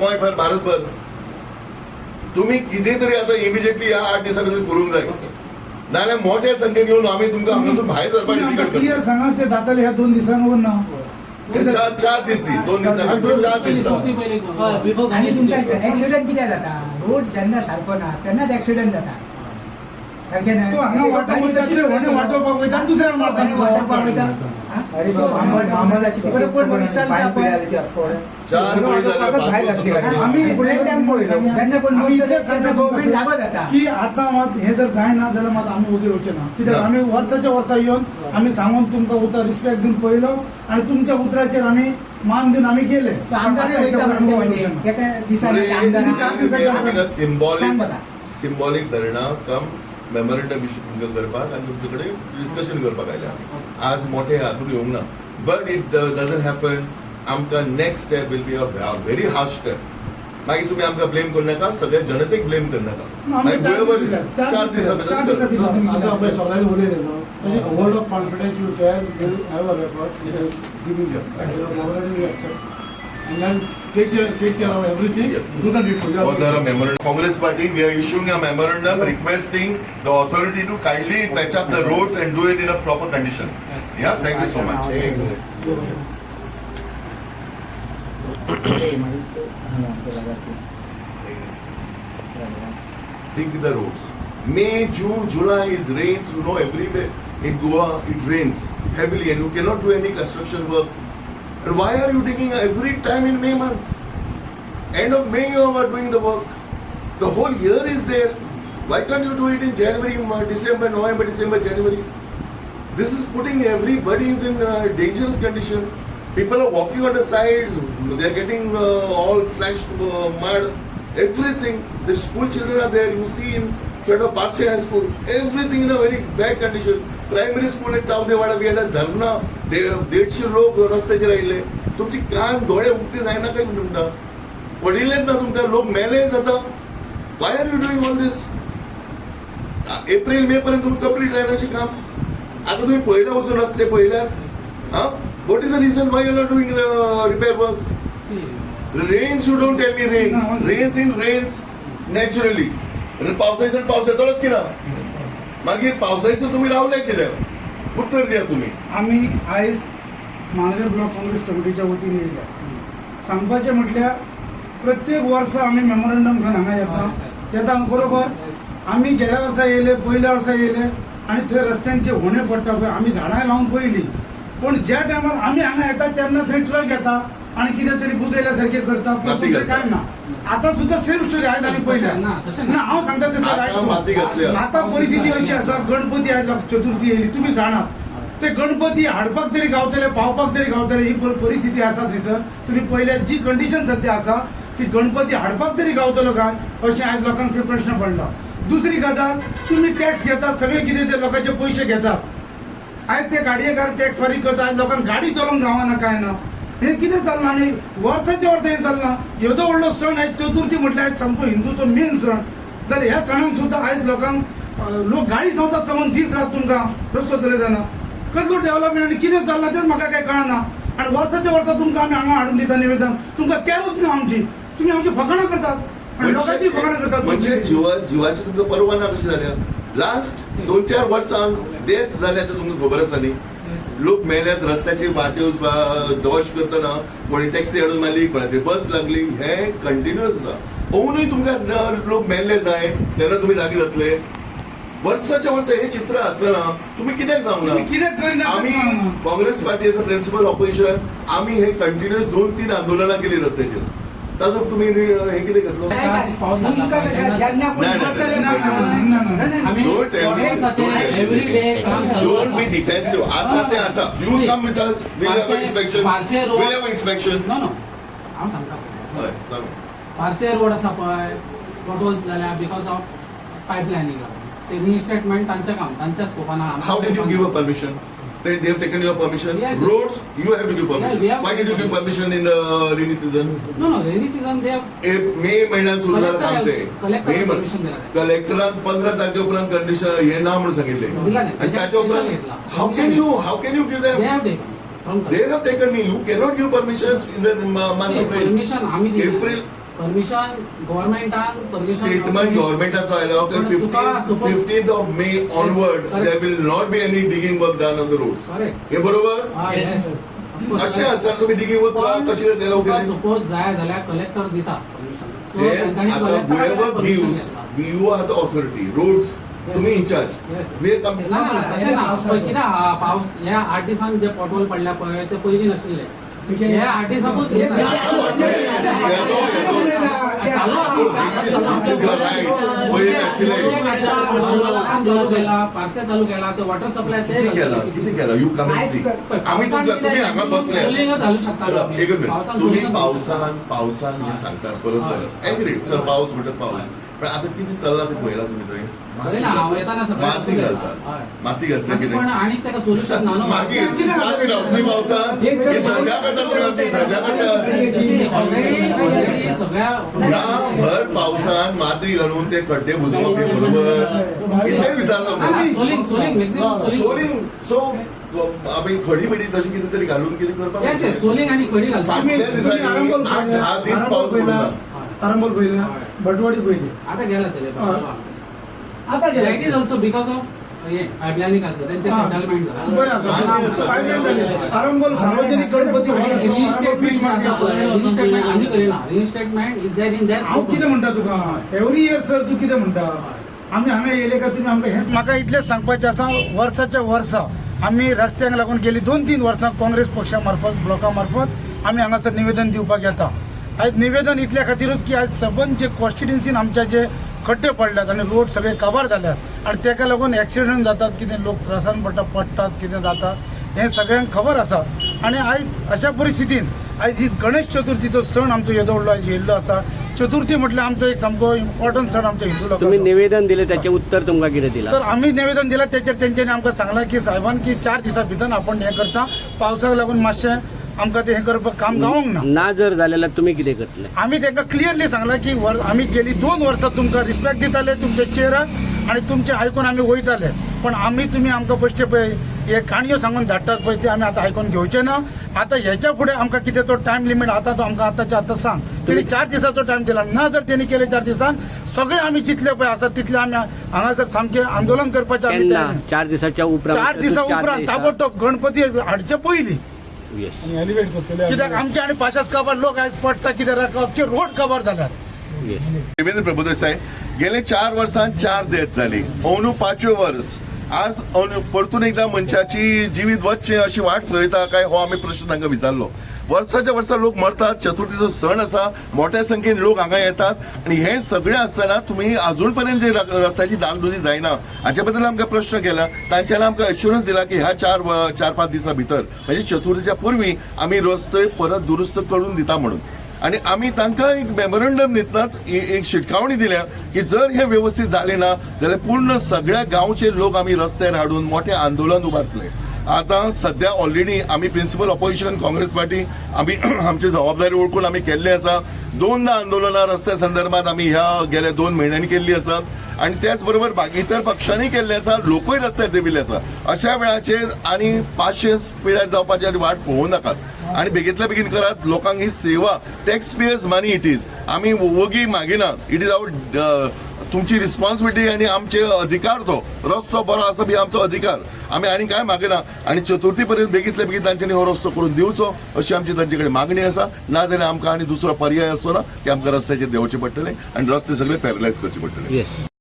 गोंयभर भारतभर तुम्ही कितें तरी आतां इमिजिएटली ह्या आठ भितर करूंक जाय नाल्यार मोठ्या संख्येन घेवन आमी तुमकां डिफिकल्ट क्लियर करता सांगा ते जातले ह्या दोन दिसांवर ना. चार चार दीस दी दोन नाका, चार आणि तुमकां ऍक्सिडेंट कित्याक जाता. रोड जेन्ना सारको ना तेन्नाच ऍक्सिडेंट जाता. की आता मात हे जर जायना जाल्यार मात आमी उदे वचचे ना कित्याक. आमी वर्साच्या वर्सा येवन आमी सांगून तुमकां उतर रिस्पेक्ट दिवन पळयलो आनी तुमच्या उतराचेर आमी मान दिवन आमी गेले म्हणजे म्हणजे. सिंबॉलीक धरणां कम मेमोरंडम इश्यू तुमकां करपाक आनी तुमचे कडेन डिस्कशन करपाक आयले आमी आज मोठे हातून येवंक ना. बट इट डजंट हॅपन आमकां next step will be a very harsh step मागीर तुमी आमकां ब्लेम करू नाका सगळ्या जनतेक ब्लेम करू नाका. आमी मागीर चार दिसां- चार भितर सगळ्यांनी उलयले न्हू word of confidence you can have a record giving and then take care, take care of everything. Do the needful. was there a memorandum? Congress party, we are issuing a memorandum requesting the authority to kindly patch up the roads and do it in a proper condition. Yeah, thank you so much. Dig the roads. May, June, July is rains, you know, everywhere. In Goa, it rains heavily and you cannot do any construction work. And why are you digging every time in May month? End of May you are doing the work. The whole year is there. Why can't you do it in January, December, November, December, January? This is putting everybody in uh, dangerous condition. People are walking on the sides. They are getting uh, all flashed uh, mud. Everything. The school children are there. You see in of Parshe High School. Everything in a very bad condition. Primary school at Saudewada, we had a dharna. They देडशे लोक रस्त्याचेर आयिल्ले तुमची कान दोळे उक्ते जायना काय तुमकां पडिल्लेच ना तुमकां लोक मेले जाता. Why are you doing all this April May पर्यंत तुम्ही कंप्लीट जायना अशें काम. आता तुम्ही पयला वचून रस्ते पळयल्यात हा? What is the reason why you not doing repair works rains you don't tell me rains rains in rains naturally पावसाळ्यात पावस येतोच की ना मागीर पावसाळ्याचं तुम्ही रावले कित्याक उत्तर द्या तुम्ही. आमी आयज मांद्रे ब्लॉक काँग्रेस कमिटीच्या वतीन येयल्या सांगपाचें म्हटल्यार प्रत्येक वर्सा आमी मेमोरंडम घेवन हांगा येता. येता बरोबर आमी गेल्या वर्सा येयले पयल्या वर्सा येयले आनी थंय रस्त्यांचे होणे पडटा पळय आमी झाडां लावन पयलीं पण ज्या टायमार आमी हांगा येता तेन्ना थंय ट्रक येता आणि कितें तरी बुजयल्या सारखे करता माती काय. ना. आता सुद्धा सेम स्टोरी आयज आमी पयल्या ना, हांव सांगता तसं आता माती. आता परिस्थिती अशी आसा गणपती आयज चतुर्थी येयली तुमी जाणात ते गणपती हाडपाक तरी गावतले पावपाक तरी गावतले ही पर- परिस्थिती आसा थंयसर तुमी पयल्या जी कंडिशन सध्या आसा ती गणपती हाडपाक तरी गावतलो काय अशें आयज लोकांक थंय प्रश्न पडला. दुसरी गजाल तुमी टॅक्स घेतात सगळे कितें ते लोकांचे पयशे घेतात. आयज ते गाडयेकार टॅक्स फारीक करता आयज लोकांक गाडी चलोवंक गावना काय ना. हे कितें चलना आनी वर्साच्या वर्सा हे चलना येदो व्हडलो सण आयज चतुर्थी म्हटल्यार आयज सामको हिंदूचो मेन सण. जाल्यार ह्या सणाक सुद्दां आयज लोकांक लोक गाडी चलता समज दीस रात तुमकां रस्तो चलयत जाना कसलो डेव्हलपमेंट आनी कितें चलना तेच म्हाका काय कळना. आनी वर्साच्या वर्सा तुमकां आमी हांगा हाडून दिता निवेदन. तुमकां कॅरूच न्हू आमची? तुमी आमची फकाणां करतात. आनी लोकांची फकाणां करतात म्हणजे जीवा जीवाची तुमकां परवा ना कशी जाल्या लास्ट दोन चार वर्सां डेथ जाल्या ते तुमकां खबर आसा न्ही लोक मेल्यात रस्त्याचे वाट्यो डॉश करतना कोणी टॅक्सी हाडून मारली कोणाची बस लागली हे कंटिन्युअस आसा अवनूय तुमकां लोक मेल्ले जाय तेन्ना तुमी जागे जातले वर्साच्या वर्सा हे चित्र आसतना तुमी कित्याक जावंक तुमी ना कितें करिना आम्ही Congress party as a principal opposition आम्ही हे कंटिन्युअस दोन तीन आंदोलनां केली रस्त्याचेर ताजो तुम्ही हे कितें घेतलो काम defensive. आसा ते आसा. You come with us. We'll have an पारसे- inspection. Parse road- We'll have an inspection. No no हांव सांगता हय, सांग. पार्से रोड आसा पळय वॉज जाल्या बिकॉज ऑफ पायप लायनींग ते रिस्टेटमेंट तांचें काम तांच्या स्कोपान How did you give a permission? They they have taken your permission. Yes. Roads, you have to give permission. Yeah, we have Why did you give permission in uh, rainy season? No no rainy season they a May महिन्यात सुरू झालं काम ते Collector- मे permission दिलं. कलेक्टरान पंधरा तारखे उपरांत condition हे ना म्हणून सांगितले दिला नाही. आणि त्याच्या Special उपरांत घेतला. How can you how can you give they them have taken From They have taken me. You cannot give permissions in the uh, month of permission आम्ही April. दिली परमिशन गव्हर्नमेंटान स्टेटमेंट गव्हर्नमेंटाचो आयलो fifteenth of May onward they will not be any digging work done on the road हे बरोबर अशें आसा तुमी डिगींग वता कशें करतले सपोज जाय जाल्यार कलेक्टर दिता. आतां वेव ऑथॉरिटी रोड्स तुम्ही इन्चार्ज कितें पावस ह्या आठ दिसान जे पोटोल पडल्या पळय ते पयली नाशिल्ले हे हे चालू केला ते वॉटर सप्लाय किती केला किती केला यू सी कर- आम्ही तुम्ही हांगा बसले. एक मिनिट तुम्ही पावसान पावसान जे सांगतात परत परत एग्री चल पाऊस म्हणतात पाऊस पण आता किती चालला ते पळयला तुम्ही माती. घालतात. माती घातली की नाही. माती माती करता करता सगळ्या या भर पावसान माती घालून ते खड्डे बुजवप हे बरोबर? कितें विचारलो आनी सोलिंग सो आम्ही खडी बिडी तशी किती तरी घालून किती करपाक yes, सोलिंग आणि खडी घालता आठ दहा दीस पाऊस पडला. आरंबोल पयला भटवाडी पयली आता गेला तरी. आता गेला. That is also because of सार्वजनिक गणपती रिस्टेटमेंट इज इन हांव कितें म्हणटा तुका? एवरी इयर सर तूं कितें म्हणटा आमी हांगा येयले काय तुम्ही? आमकां हेंच म्हाका इतलेंच सांगपाचें आसा वर्साच्या वर्सा आमी रस्त्यांक लागून गेली दोन तीन वर्सां काँग्रेस पक्षा मार्फत ब्लॉका मार्फत आमी हांगासर निवेदन दिवपाक येता आयज निवेदन इतल्या खातीरूच की आयज सबंद जे कॉन्स्टिट्युन्सीन आमच्या जे खड्डे पडल्यात आनी रोड सगळे काबार जाल्यात आनी ताका लागून एक्सिडंट जातात कितें लोक त्रासान पडटा पडटात कितें जाता हें सगळ्यांक खबर आसा आनी आयज अशा परिस्थितीन आयज ही गणेश चतुर्थीचो सण आमचो येदोडलो आयज येयल्लो आसा चतुर्थी म्हटल्यार आमचो एक सामको इम्पॉर्टंट सण आमच्या हिंदू तुम्ही लोकांचो निवेदन दिले त्याचे उत्तर तुमका किती दिला. तर आम्ही निवेदन दिलं त्याच्यार तेंच्यांनी आमकां सांगलां की साहेबान की चार दिसां भितर आपण हें करता. पावसाक लागून मातशें आमकां तें हें करपाक काम जावंक ना. ना जर जाल्यार तुम्ही कितें करतले? आमी तांकां क्लियरली सांगलां की वर आमी गेली दोन वर्सां तुमकां रिस्पेक्ट दिताले तुमच्या चेराक आनी तुमचें आयकून आमी वयताले पण आमी तुमी आमकां बेश्टे पळय हे काणयो सांगून धाडटात पळय ते आमी आतां आयकून घेवचे ना. आतां हेच्या फुडें आमकां कितें तो टायम लिमीट आतां तो आमकां आतांच्या आतां सांग. तेणी चार दिसाचो टायम दिला. ना जर तेणी केले चार दिसान सगळे आमी जितले पळय आसात तितले आमी हांगासर सामकें आंदोलन करपाचें. चार दिसाच्या उपरांत चार दिसा उपरांत ताबडतोब गणपती हाडचे पयलीं Yes. एलिवेट करतले कित्याक आमचे आनी पाशास काबार लोक आयज पडटा कित्याक अख्खे रोड काबार जाल्यात Yes. देवेंद्र प्रभुदेसाय गेले चार वर्सांत चार डेथ जाली अंदू पांचवे वर्स आज परतून एकदा मनशाची जिवीत वचचे अशी वाट पळयता काय हो आमी प्रश्न तांकां विचारलो. वर्साच्या वर्सा लोक मरतात चतुर्थीचो सण आसा मोठ्या संख्येन लोक हांगा येतात. आणि हे सगळें आसतना तुम्ही अजून पर्यंत जे रस्त्याची डागडुजी जायना हाचे बद्दल आमकां प्रश्न केला. तांच्यानी आमकां एश्युरन्स दिला की ह्या चार चार पाच दिसां भितर म्हणजे चतुर्थीच्या पूर्वी आमी रस्ते परत दुरुस्त करून दिता म्हणून. आणि आम्ही तांकां एक मेमोरंडम दितनाच एक शिटकावणी दिल्या की जर हे व्यवस्थित झाले ना जाल्यार पूर्ण सगळ्या गांवचे लोक आम्ही रस्त्यार हाडून मोठे आंदोलन उबारतले आता सध्या ऑलरेडी आम्ही प्रिन्सिपल ऑपोजिशन काँग्रेस पार्टी आम्ही आमची जबाबदारी ओळखून आम्ही केल्ली आसा दोनदा आंदोलनां रस्त्या संदर्भात आम्ही ह्या गेल्या दोन म्हयन्यांनी केल्ली आसात आणि त्याच बरोबर बाकी इतर पक्षांनी केल्ले आसा लोकूय रस्त्यार देविल्ले आसा अशा वेळाचेर आणि पाचशे पिड्यार जावपाची वाट पळोवं नाकात आणि बेगीतल्या बेगीन करात लोकांक ही सेवा tax payers money it is आम्ही वगी मागिना इट इज आवर तुमची रिस्पॉन्सिबिलिटी आणि आमचे अधिकार तो. रस्तो बरो आसा बी आमचो अधिकार. आम्ही आणि काय मागिना? आणि चतुर्थी पर्यंत बेगीतले बेगीन तांच्यांनी हो रस्तो करून दिवचो अशी आमची तांचे कडेन मागणी आसा ना जाल्यार आमकां आनी दुसरो पर्याय आसचो ना की आमकां रस्त्याचेर देंवचें पडटलें आनी रस्ते सगळे पॅरलायज करचे पडटले